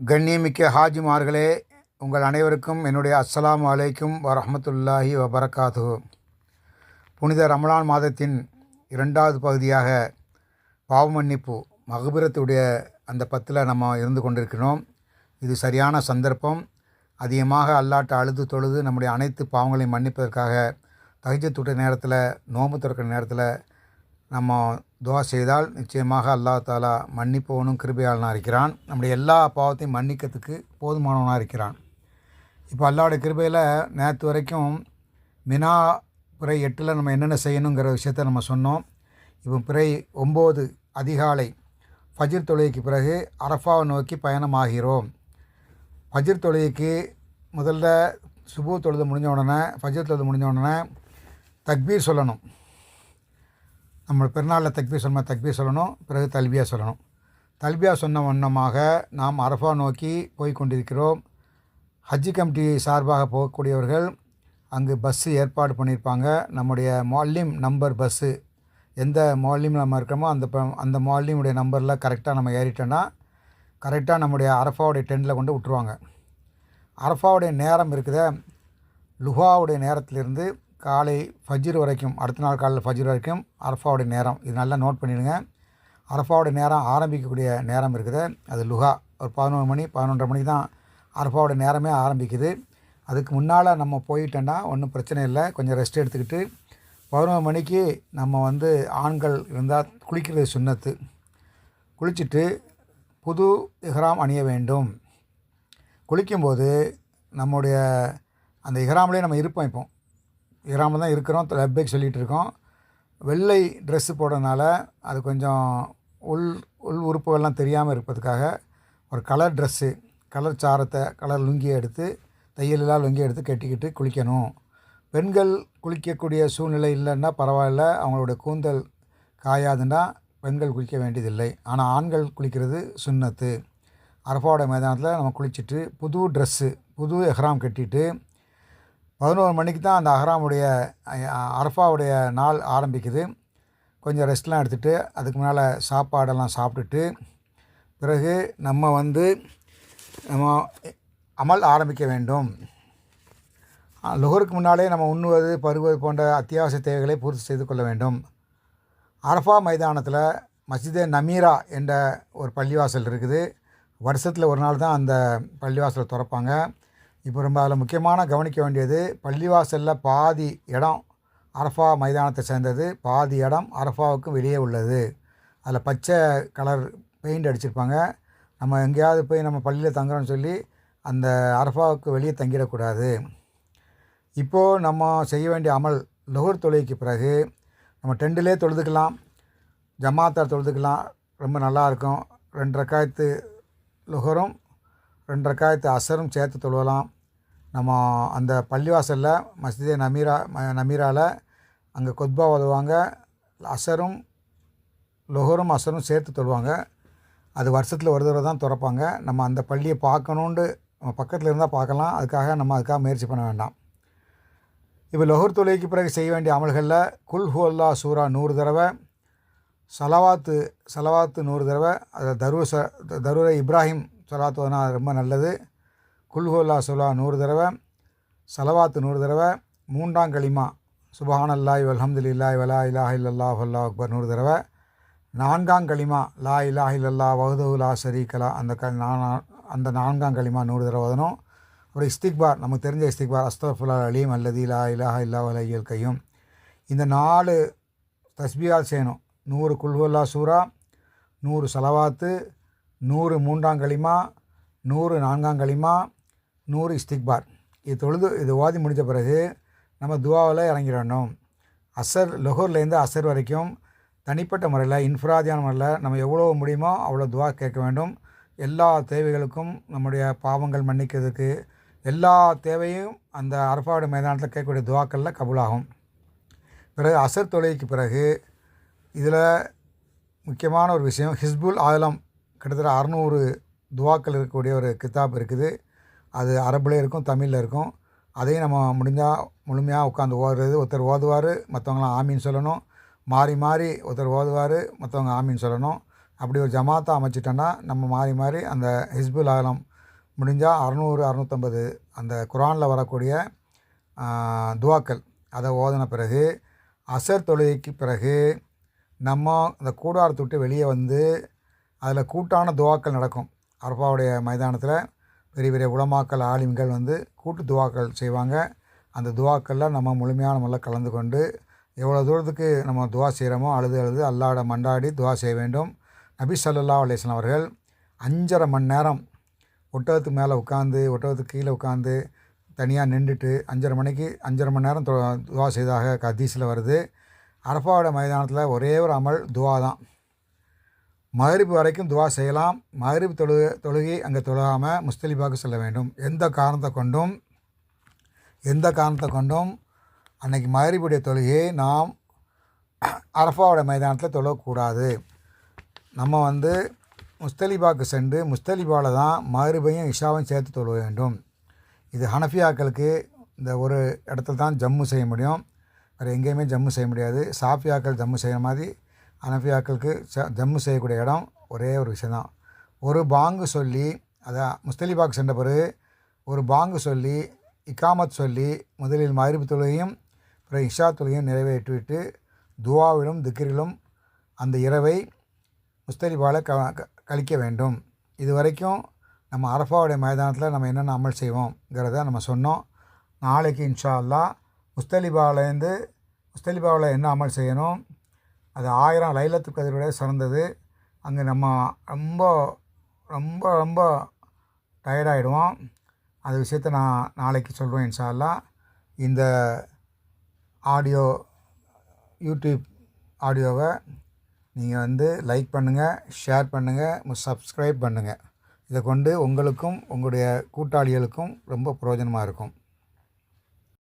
கண்ணியமிக்க ஹாஜிமார்களே உங்கள் அனைவருக்கும் என்னுடைய அஸ்லாம் அலைக்கும் வரஹ்மத்துல்லாஹி வபரகாத்து புனித ரமலான் மாதத்தின் இரண்டாவது பகுதியாக பாவமன்னிப்பு மகபிரத்துடைய அந்த பத்தில் நம்ம இருந்து கொண்டிருக்கிறோம். இது சரியான சந்தர்ப்பம். அதிகமாக அல்லாட்ட அழுது தொழுது நம்முடைய அனைத்து பாவங்களையும் மன்னிப்பதற்காக தகிஜத்துடைய நேரத்தில் நோம்பு திறக்கிற நேரத்தில் நம்ம துவா செய்தால் நிச்சயமாக அல்லாஹ் தாலா மன்னிப்பவனும் கிருபையாளனாக இருக்கிறான். நம்முடைய எல்லா பாவத்தையும் மன்னிக்கிறதுக்கு போதுமானவனாக இருக்கிறான். இப்போ அல்லாவுடைய கிருபையில் நேற்று வரைக்கும் மினா பிறை எட்டில் நம்ம என்னென்ன செய்யணுங்கிற விஷயத்த நம்ம சொன்னோம். இப்போ பிறை ஒம்பது அதிகாலை ஃபஜிர் தொழுகைக்கு பிறகு அரஃபாவை நோக்கி பயணமாகிறோம். ஃபஜிர் தொழுகைக்கு முதல்ல சுபு தொழுது முடிஞ்ச உடனே ஃபஜிர் தொழுது முடிஞ்ச உடனே தக்பீர் சொல்லணும். நம்ம பெருநாளில் தக்பீர் சொன்ன தக்பீர் சொல்லணும் பிறகு தல்பியா சொல்லணும். தல்பியா சொன்ன வண்ணமாக நாம் அரஃபா நோக்கி போய் கொண்டிருக்கிறோம். ஹஜ்ஜி கமிட்டி சார்பாக போகக்கூடியவர்கள் அங்கு பஸ்ஸு ஏற்பாடு பண்ணியிருப்பாங்க. நம்முடைய மால்லிம் நம்பர் பஸ்ஸு. எந்த மால்லிம் நம்ம இருக்கிறோமோ அந்த அந்த மால்லிமுடைய நம்பரில் கரெக்டாக நம்ம ஏறிட்டோன்னா கரெக்டாக நம்முடைய அரஃபாவுடைய டென்ட்டில் கொண்டு விட்டுருவாங்க. அரஃபாவுடைய நேரம் இருக்குத லுஹாவுடைய நேரத்திலிருந்து காலை ஃபஜ்ர் வரைக்கும் அடுத்த நாள் காலையில் ஃபஜ்ர் வரைக்கும் அரஃபாவுடைய நேரம். இது நல்லா நோட் பண்ணிடுங்க. அரஃபாவுடைய நேரம் ஆரம்பிக்கக்கூடிய நேரம் இருக்குது. அது லுஹா ஒரு பதினொரு மணி பதினொன்றரை மணிக்கு தான் அரஃபாவுடைய நேரமே ஆரம்பிக்குது. அதுக்கு முன்னால் நம்ம போயிட்டோன்னா ஒன்றும் பிரச்சனை இல்லை. கொஞ்சம் ரெஸ்ட் எடுத்துக்கிட்டு பதினோரு மணிக்கு நம்ம வந்து ஆண்கள் இருந்தால் குளிக்கிறது சுண்ணத்து. குளிச்சுட்டு புது இஹ்ராம் அணிய வேண்டும். குளிக்கும்போது நம்முடைய அந்த இஹ்ராம்லேயே நம்ம இருப்போம் இப்போ. இஹ்ராமில் தான் இருக்கிறோம் லப்பேக் சொல்லிகிட்டு இருக்கோம். வெள்ளை ட்ரெஸ்ஸு போடுறதுனால அது கொஞ்சம் உள் உள் உறுப்புகள்லாம் தெரியாமல் இருப்பதுக்காக ஒரு கலர் ட்ரெஸ்ஸு கலர் சாரத்தை கலர் லுங்கியை எடுத்து தையலெல்லாம் லுங்கியை எடுத்து கட்டிக்கிட்டு குளிக்கணும். பெண்கள் குளிக்கக்கூடிய சூழ்நிலை இல்லைன்னா பரவாயில்ல அவங்களுடைய கூந்தல் காயாதுன்னா பெண்கள் குளிக்க வேண்டியதில்லை. ஆனால் ஆண்கள் குளிக்கிறது சுண்ணத்து. அரபாவோட மைதானத்தில் நம்ம குளிச்சுட்டு புது ட்ரெஸ்ஸு புது எஹ்ராம் கட்டிட்டு பதினோரு மணிக்கு தான் அந்த அஹ்ராமுடைய அரஃபாவுடைய நாள் ஆரம்பிக்குது. கொஞ்சம் ரெஸ்ட்லாம் எடுத்துகிட்டு அதுக்கு முன்னால் சாப்பாடெல்லாம் சாப்பிட்டுட்டு பிறகு நம்ம வந்து நம்ம அமல் ஆரம்பிக்க வேண்டும். லுகருக்கு முன்னாலே நம்ம உண்ணுவது பருவது போன்ற அத்தியாவசிய தேவைகளை பூர்த்தி செய்து கொள்ள வேண்டும். அரஃபா மைதானத்தில் மஸ்ஜிதே நமீரா என்ற ஒரு பள்ளிவாசல் இருக்குது. வருஷத்தில் ஒரு நாள் தான் அந்த பள்ளிவாசலை திறப்பாங்க. இப்போ ரொம்ப அதில் முக்கியமான கவனிக்க வேண்டியது பள்ளிவாசலில் பாதி இடம் அரஃபா மைதானத்தை சேர்ந்தது பாதி இடம் அரஃபாவுக்கு வெளியே உள்ளது. அதில் பச்சை கலர் பெயிண்ட் அடிச்சிருப்பாங்க. நம்ம எங்கேயாவது போய் நம்ம பள்ளியில் தங்குறோம்னு சொல்லி அந்த அரஃபாவுக்கு வெளியே தங்கிடக்கூடாது. இப்போது நம்ம செய்ய வேண்டிய அமல் லுகர் தொழுகைக்கு பிறகு நம்ம டெண்டிலே தொழுதுக்கலாம் ஜமாத்தார் தொழுதுக்கலாம். ரொம்ப நல்லா இருக்கும். ரெண்டு ரக்காயத்து லுகரும் ரெண்டு ரக்காயத்து அசரும் சேர்த்து தொழுவலாம். நம்ம அந்த பள்ளிவாசலில் மஸ்ஜிதே நமீரா ம- நமீராவில் அங்கே கொத்பா ஓதுவாங்க. அசரும் லொஹரும் அசரும் சேர்த்து தொழுவாங்க. அது வருஷத்தில் ஒரு தடவை தான் திறப்பாங்க. நம்ம அந்த பள்ளியை பார்க்கணுன்ட்டு நம்ம பக்கத்தில் இருந்தால் பார்க்கலாம். அதுக்காக நம்ம அதுக்காக முயற்சி பண்ண வேண்டாம். இப்போ லொஹர் தொழுகைக்கு பிறகு செய்ய வேண்டிய அமல்களில் குல் ஹுல்லா சூரா நூறு தடவை சலவாத்து சலவாத்து நூறு தடவை அதை தருவ ச தருவ இப்ராஹிம் சலாத்து ஓதுனா ரொம்ப நல்லது. குல்ஹோல்லா ஹுவல்லா நூறு தடவை சலவாத்து நூறு தடவை மூன்றாம் களிமா சுபஹான் அல்லாஹ் இல்லாய் வலா இலாஹ் இல்லல்லா அல்லாஹ் அக்பர் நூறு தடவை நான்காம் களிமா லா இலாஹ் இல்லல்லா வஹ்தஹு லா ஷரீகலா அந்த க நா- அந்த நான்காம் களிமா நூறு தடவை ஓதணும் ஒரு இஸ்திக்பார் நமக்கு தெரிஞ்ச இஸ்திக்பார் அஸ்தஃபுல்லா அலீம் அல்லது லா இலாஹ இல்லா வலையல் கையும். இந்த நாலு தஸ்பியால் செய்யணும். நூறு குல்ஹுல்லா சூரா நூறு சலவாத்து நூறு மூன்றாம் களிமா நூறு நான்காம் களிமா நூறு இஸ்திக்பார். இது தொழுது இது ஓதி முடித்த பிறகு நம்ம துவாவில் இறங்கிடணும். அசர் லொஹூர்லேருந்து அசர் வரைக்கும் தனிப்பட்ட முறையில் இன்ஃப்ராதியான முறையில் நம்ம எவ்வளோ முடியுமோ அவ்வளோ துவா கேட்க வேண்டும். எல்லா தேவைகளுக்கும் நம்முடைய பாவங்கள் மன்னிக்கிறதுக்கு எல்லா தேவையும் அந்த அரபாடு மைதானத்தில் கேட்கக்கூடிய துவாக்களில் கபுலாகும். பிறகு அசர் தொழுகைக்கு பிறகு இதில் முக்கியமான ஒரு விஷயம் ஹிஸ்புல் ஆலம் கிட்டத்தட்ட அறநூறு துவாக்கள் இருக்கக்கூடிய ஒரு கித்தாப் இருக்குது. அது அரபில் இருக்கும் தமிழில் இருக்கும். அதையும் நம்ம முடிஞ்சால் முழுமையாக உட்காந்து ஓதுறது. ஒருத்தர் ஓதுவார் மற்றவங்களாம் ஆமீன் சொல்லணும். மாறி மாறி ஒருத்தர் ஓதுவார் மற்றவங்க ஆமீன் சொல்லணும். அப்படி ஒரு ஜமாத்தா அமைச்சிட்டோன்னா நம்ம மாறி மாறி அந்த ஹிஸ்புல் ஆலம் முடிஞ்சால் அறநூறு அறநூற்றம்பது அந்த குரானில் வரக்கூடிய துவாக்கள். அதை ஓதின பிறகு அசர் தொழுகைக்கு பிறகு நம்ம இந்த கூடாரத்தை விட்டு வெளியே வந்து அதில் கூட்டான துவாக்கள் நடக்கும். அரப்பாவுடைய மைதானத்தில் பெரிய பெரிய உளமாக்கல் ஆலிம்கள் வந்து கூட்டு துவாக்கள் செய்வாங்க. அந்த துவாக்களில் நம்ம முழுமையான முறையில் கலந்து கொண்டு எவ்வளோ தூரத்துக்கு நம்ம துவா செய்கிறோமோ அழுது அழுது அல்லாட மண்டாடி துவா செய்ய வேண்டும். நபி சல்லா அலைஹி அவர்கள் அஞ்சரை மணி நேரம் ஒட்டகத்துக்கு மேலே உட்காந்து ஒட்டகத்துக்கு கீழே உட்காந்து தனியாக நின்றுட்டு அஞ்சரை மணிக்கு அஞ்சரை மணி நேரம் துவா செய்ததாக கதீஸில் வருது. அரப்பாவோட மைதானத்தில் ஒரே ஒரு அமல் துவா தான். மகரிப்பு வரைக்கும் துவா செய்யலாம். மகரிப்பு தொழு தொழுகை அங்கே தொழுகாமல் முஸ்தலிபாவுக்கு செல்ல வேண்டும். எந்த காரணத்தை கொண்டும் எந்த காரணத்தை கொண்டும் அன்னைக்கு மகரிப்புடைய தொழுகையை நாம் அரஃபாவோட மைதானத்தில் தொழக்கூடாது. நம்ம வந்து முஸ்தலிபாவுக்கு சென்று முஸ்தலிபாவில் தான் மகரிபையும் இஷாவையும் சேர்த்து தொழ வேண்டும். இது ஹனஃபியாக்களுக்கு இந்த ஒரு இடத்துல தான் ஜம்மு செய்ய முடியும். வேறு எங்கேயுமே ஜம்மு செய்ய முடியாது. சாஃபியாக்கள் ஜம்மு செய்கிற மாதிரி அனஃபியாக்களுக்கு ச ஜம்மு செய்யக்கூடிய இடம் ஒரே ஒரு விஷயந்தான். ஒரு பாங்கு சொல்லி அதான் முஸ்தலிபாக் சென்ற பிறகு ஒரு பாங்கு சொல்லி இக்காமத் சொல்லி முதலில் மகரிபு தொழுகையும் பிறகு இஷா தொழுகையும் நிறைவேற்றிவிட்டு துவாவிலும் திக்ரிலும் அந்த இரவை முஸ்தலிபாவில் க க- கழிக்க வேண்டும். இது வரைக்கும் நம்ம அரஃபாவுடைய மைதானத்தில் நம்ம என்னென்ன அமல் செய்வோங்கிறத நம்ம சொன்னோம். நாளைக்கு இன்ஷா அல்லா முஸ்தலிபாவிலேருந்து முஸ்தலிபாவில் என்ன அமல் செய்யணும்? அது ஆயிரம் லைலத்து கதிரோட சிறந்தது. அங்கே நம்ம ரொம்ப ரொம்ப ரொம்ப டயர்டாகிடுவோம் அந்த விஷயத்த நான் நாளைக்கு சொல்கிறேன் இன்ஷா இந்த ஆடியோ யூடியூப் ஆடியோவை நீங்கள் வந்து லைக் பண்ணுங்கள் ஷேர் பண்ணுங்கள் சப்ஸ்கிரைப் பண்ணுங்கள் இதை கொண்டு உங்களுக்கும் உங்களுடைய கூட்டாளிகளுக்கும் ரொம்ப பிரயோஜனமாக இருக்கும்.